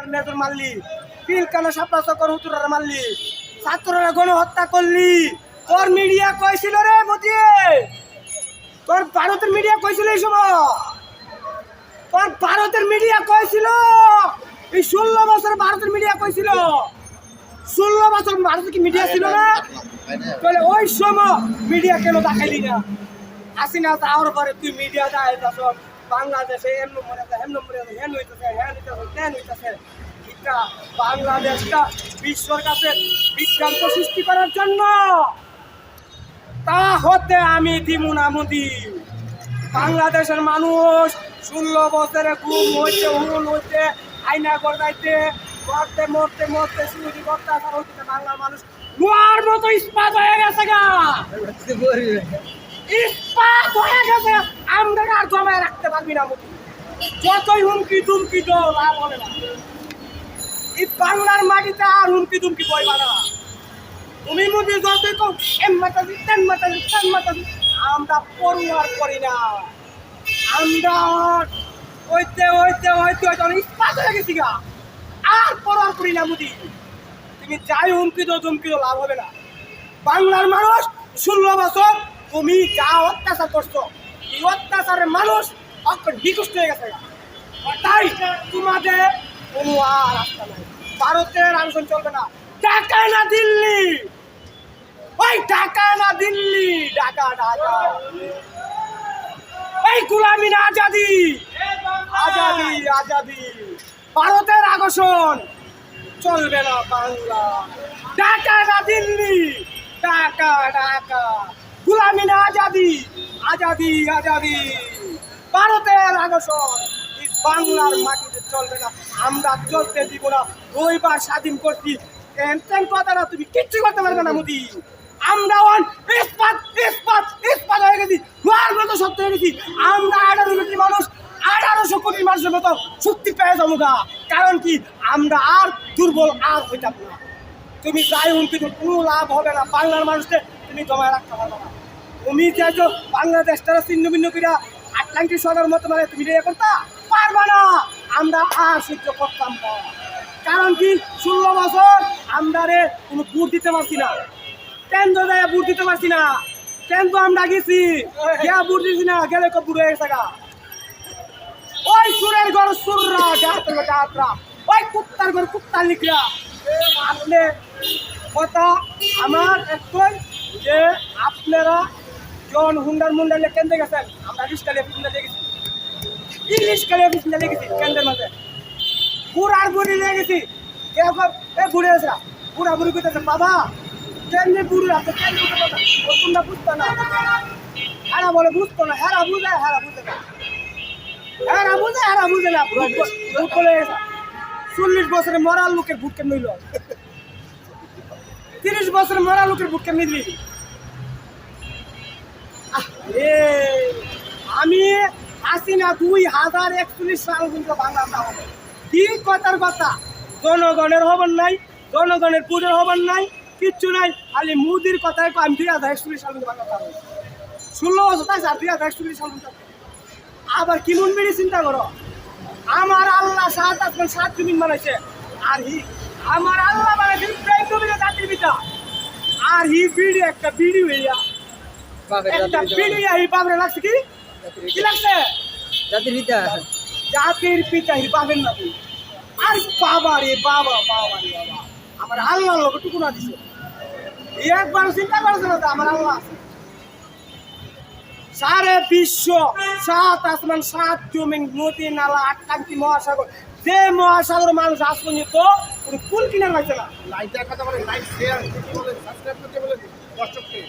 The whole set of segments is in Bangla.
সিনিয়র মেজর মারলি? পিলকানা সাপলা চকর হুতুরার মারলি। ছাত্ররা গণহত্যা করলি। তোর মিডিয়া কইছিল রে মোদি তোর ভারতের মিডিয়া কইছিল এই সময়। তোর ভারতের মিডিয়া কইছিল। এই ষোলো বছর ভারতের মিডিয়া কইছিল। ষোলো বছর ভারতের কি মিডিয়া ছিল না? তাহলে ওই সময় মিডিয়া কেন দেখাইলি না? আসি না তাওর পরে তুই মিডিয়া তখন বাংলাদেশে এম নম্বরে আছে হেম নম্বরে আছে হেন হইতেছে হ্যান হইতেছে তেন হইতেছে। এটা বাংলাদেশটা বিশ্বর কাছে বিভ্রান্ত সৃষ্টি করার জন্য। তা হতে আমি দিমু না মুদি। বাংলাদেশের মানুষ ষোলো বছরে ঘুম হইতে হুন হইতে আইনা গড়াইতে মরতে মরতে মরতে সুদি অত্যাচার হইতে বাংলার মানুষ নোয়ার মতো ইস্পাত হয়ে গেছে গা। ইস্পাত হয়ে গেছে। আমরা আর জমায় রাখতে পারবি না মুদি যতই হুমকি দুমকি দো লাভ হবে না। এই বাংলার মাটিতে আর হুমকি দুমকি বই বানা তুমি মুদি যতই কম এম মাতাজি তেন মাতাজি তেন মাতাজি আমরা পড়ুয়ার করি না। আমরা হইতে হইতে হইতে হইতে অনেক ইস্পাত হয়ে গেছি গা। আর পড়ুয়ার করি না মুদি। তুমি যাই হুমকি দো ধুমকি দো লাভ হবে না। বাংলার মানুষ, ষোলো বছর তুমি যা অত্যাচার করছ অত্যাচারের মানুষ অক্ষর নিকুষ্ট হয়ে গেছে তাই তোমাদের কোনো আর রাস্তা নাই। ভারতের আলোচনা চলবে না। ঢাকা না দিল্লি? ওই ঢাকা না দিল্লি? ঢাকা ঢাকা। এই গুলামি না আজাদি? আজাদি আজাদি। ভারতের আগসন চলবে না বাংলা। ঢাকা না দিল্লি? ঢাকা ঢাকা। গুলামি না আজাদি? আজাদি আজাদি। ভারতের আগসন বাংলার মাটিতে চলবে না। আমরা চলতে দিব না। রবিবার স্বাধীন করছি। টেনশন কথাটা তুমি কিচ্ছু করতে পারবে না, মোদি। আমরা অন ইস্পাত ইস্পাত ইস্পাত হয়ে গেছি। লোহার মতো সত্য হয়ে গেছি। আমরা আঠারো কোটি মানুষ, আঠারোশো কোটি মানুষের মতো শক্তি পেয়ে যাব গা। কারণ কি? আমরা আর দুর্বল আর হইতাম না। তুমি যাই হুমকি কোনো লাভ হবে না। বাংলার মানুষকে তুমি জমায় রাখতে পারবে না। তুমি চাইছো বাংলাদেশটা ছিন্ন ভিন্ন করিয়া আটলান্টিক শহরের মতো মানে তুমি ইয়ে করতা, পারবা না। আমরা আর সহ্য করতাম না। কারণ কি? ষোলো বছর আমরা রে কোনো ভোট দিতে পারছি না। কেন্দ্র যায় ভোট দিতে পারছি না? কেন্দ্র আমরা গেছি? গিয়া ভোট দিছি না? গেলে কব বুড়ো হয়ে গেছে ওই সুরের ঘর সুররা ডাক্তার ডাক্তার ওই কুত্তার ঘর কুত্তার লিখরা। আপনি কথা আমার একটাই যে আপনারা জন হুন্ডার মুন্ডার কেন্দ্রে গেছেন। আমরা রিস্কালি অফিস গেছি ইংলিশ কালি অফিস গেছি কেন্দ্রের মাঝে বুড়ার বুড়ি নিয়ে গেছি। কে কব, এ বুড়ি আছে বুড়া বুড়ি কইতেছে বাবা কেমনি বুড়ি আছে? ও তোমরা বুঝতো না। হেরা বলে বুঝতো না। হেরা বুঝে হেরা বুঝে না। চল্লিশ বছরে মরার লোকের ভূত কেমনি তিরিশ বছরে মরা লোকের ভূত কেমনি আমি আসি না দুই হাজার একচল্লিশ সাল কিন্তু বাংলা কি কথার কথা জনগণের হবার নাই, জনগণের পুজোর হবার নাই, কিচ্ছু নাই, খালি মুদির কথায় আমি দুই হাজার একচল্লিশ সাল কিন্তু ষোলো বছর, তাই স্যার, দুই হাজার একচল্লিশ সাল আবার কিমন বেড়ে চিন্তা করো? আমার আল্লাহ সাত আসমান, সাত জমিন বানাইছে। আর হি, আমার আল্লাহ বানাইছে ইব্রাহিম নবীর জাতির পিতা। আর হি বিড়ি একটা বিড়ি হইয়া একটা বিড়ি হি বাবরে লাগছে কি? কি লাগছে? জাতির পিতা। জাতির পিতা হি পাবেন নাকি আর বাবা রে বাবা বাবা রে বাবা। আমার আল্লাহ লোক টুকুনা দিছে। একবার চিন্তা করছে না আমার আল্লাহ আছে? সারে বিশ্ব সাত আসমান সাত জমিন নদী নালা আটকান্তি মহাসাগর। যে মহাসাগর মানুষ আজ পর্যন্ত কোনো কুল কিনা লাগছে না। লাইক দেওয়ার কথা লাইক শেয়ার করতে বলেন সাবস্ক্রাইব করতে বলেন দর্শককে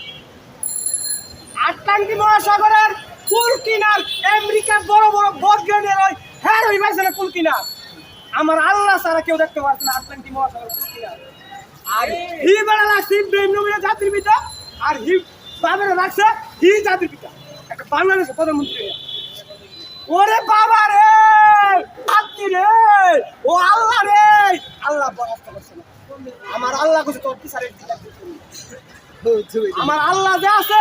আটলান্টিক মহাসাগরের কুল কিনার আমেরিকার বড় বড় বর্গের ওই হ্যাঁ ওই না কুল কিনার। আমার আল্লাহ সারা কেউ দেখতে পারছে না আটলান্টিক মহাসাগর কুল কিনার। আর হি বেড়া লাগছে ইব্রাহিম নবীর জাতির পিতা, আর হি বাবের লাগছে, হি জাতির পিতা। একটা বাংলাদেশের প্রধানমন্ত্রী ওরে বাবা রে আপনি রে, ও আল্লাহ রে। আল্লাহ বরাস্ত করছে আমার আল্লাহ কিছু তোর আমার আল্লাহ যে আছে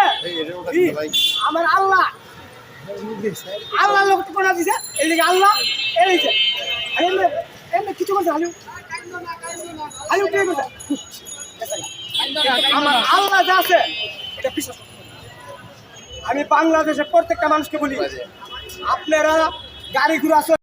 আমার আল্লাহ। আল্লাহ লোক কোনা দিছে? যে আল্লাহ এমনি কিছু বলছে আলিউ আলিউ কে বলছে আমার আল্লাহ যা আছে এটা বিশ্বাস। আমি বাংলাদেশের প্রত্যেকটা মানুষকে বলি আপনারা গাড়ি ঘোড়া